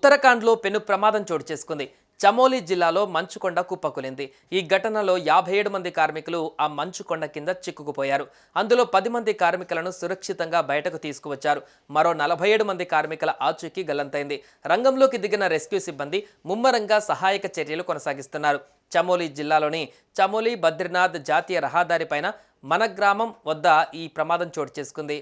ఉత్తరాఖండ్లో పెను ప్రమాదం చోటు చేసుకుంది. చమోలి జిల్లాలో మంచుకొండ కుప్పకూలింది. ఈ ఘటనలో యాభై ఏడు మంది కార్మికులు ఆ మంచుకొండ కింద చిక్కుకుపోయారు. అందులో పది మంది కార్మికులను సురక్షితంగా బయటకు తీసుకువచ్చారు. మరో నలభై ఏడు మంది కార్మికుల ఆచూకీ గల్లంతైంది. రంగంలోకి దిగిన రెస్క్యూ సిబ్బంది ముమ్మరంగా సహాయక చర్యలు కొనసాగిస్తున్నారు. చమోలి జిల్లాలోని చమోలి బద్రీనాథ్ జాతీయ రహదారిపైన మన గ్రామం వద్ద ఈ ప్రమాదం చోటు చేసుకుంది.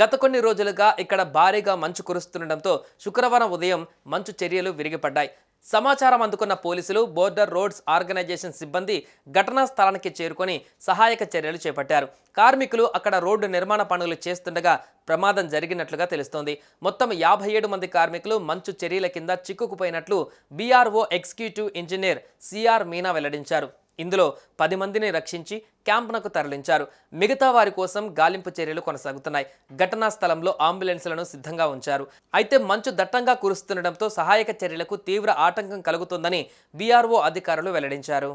గత కొన్ని రోజులుగా ఇక్కడ భారీగా మంచు కురుస్తుండటంతో శుక్రవారం ఉదయం మంచు చర్యలు విరిగిపడ్డాయి. సమాచారం అందుకున్న పోలీసులు బోర్డర్ రోడ్స్ ఆర్గనైజేషన్ సిబ్బంది ఘటనా స్థలానికి చేరుకొని సహాయక చర్యలు చేపట్టారు. కార్మికులు అక్కడ రోడ్డు నిర్మాణ పనులు చేస్తుండగా ప్రమాదం జరిగినట్లుగా తెలుస్తోంది. మొత్తం యాభై ఏడు మంది కార్మికులు మంచు చర్యల కింద చిక్కుకుపోయినట్లు BRO executive engineer C R Meena వెల్లడించారు. ఇందులో పది మందిని రక్షించి క్యాంపునకు తరలించారు. మిగతా వారి కోసం గాలింపు చర్యలు కొనసాగుతున్నాయి. ఘటనా స్థలంలో అంబులెన్స్లను సిద్ధంగా ఉంచారు. అయితే మంచు దట్టంగా కురుస్తుండటంతో సహాయక చర్యలకు తీవ్ర ఆటంకం కలుగుతుందని బీఆర్ఓ అధికారులు వెల్లడించారు.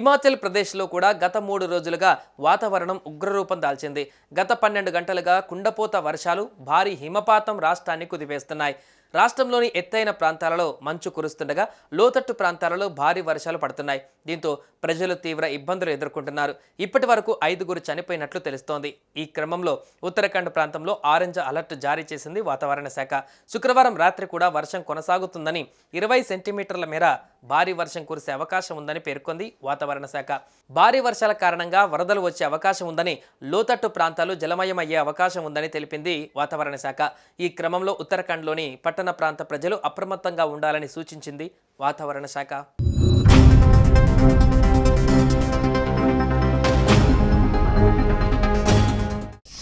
హిమాచల్ ప్రదేశ్లో కూడా గత మూడు రోజులుగా వాతావరణం ఉగ్రరూపం దాల్చింది. గత పన్నెండు గంటలుగా కుండపోత వర్షాలు భారీ హిమపాతం రాష్ట్రాన్ని కుదివేస్తున్నాయి రాష్ట్రంలోని ఎత్తైన ప్రాంతాలలో మంచు కురుస్తుండగా లోతట్టు ప్రాంతాలలో భారీ వర్షాలు పడుతున్నాయి. దీంతో ప్రజలు తీవ్ర ఇబ్బందులు ఎదుర్కొంటున్నారు. ఇప్పటి వరకు ఐదుగురు చనిపోయినట్లు తెలుస్తోంది. ఈ క్రమంలో ఉత్తరాఖండ్ ప్రాంతంలో ఆరెంజ్ అలర్ట్ జారీ చేసింది వాతావరణ శాఖ. శుక్రవారం రాత్రి కూడా వర్షం కొనసాగుతుందని ఇరవై సెంటీమీటర్ల మేర భారీ వర్షం కురిసే అవకాశం ఉందని పేర్కొంది వాతావరణ శాఖ. భారీ వర్షాల కారణంగా వరదలు వచ్చే అవకాశం ఉందని లోతట్టు ప్రాంతాలు జలమయమయ్యే అవకాశం ఉందని తెలిపింది వాతావరణ శాఖ. ఈ క్రమంలో ఉత్తరాఖండ్లోని పట్టణ ప్రాంత ప్రజలు అప్రమత్తంగా ఉండాలని సూచించింది వాతావరణ శాఖ.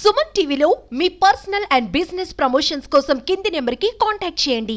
సుమన్ టీవీలో మీ పర్సనల్ అండ్ బిజినెస్ ప్రమోషన్స్ కోసం కింది నెంబర్కి కాంటాక్ట్ చేయండి.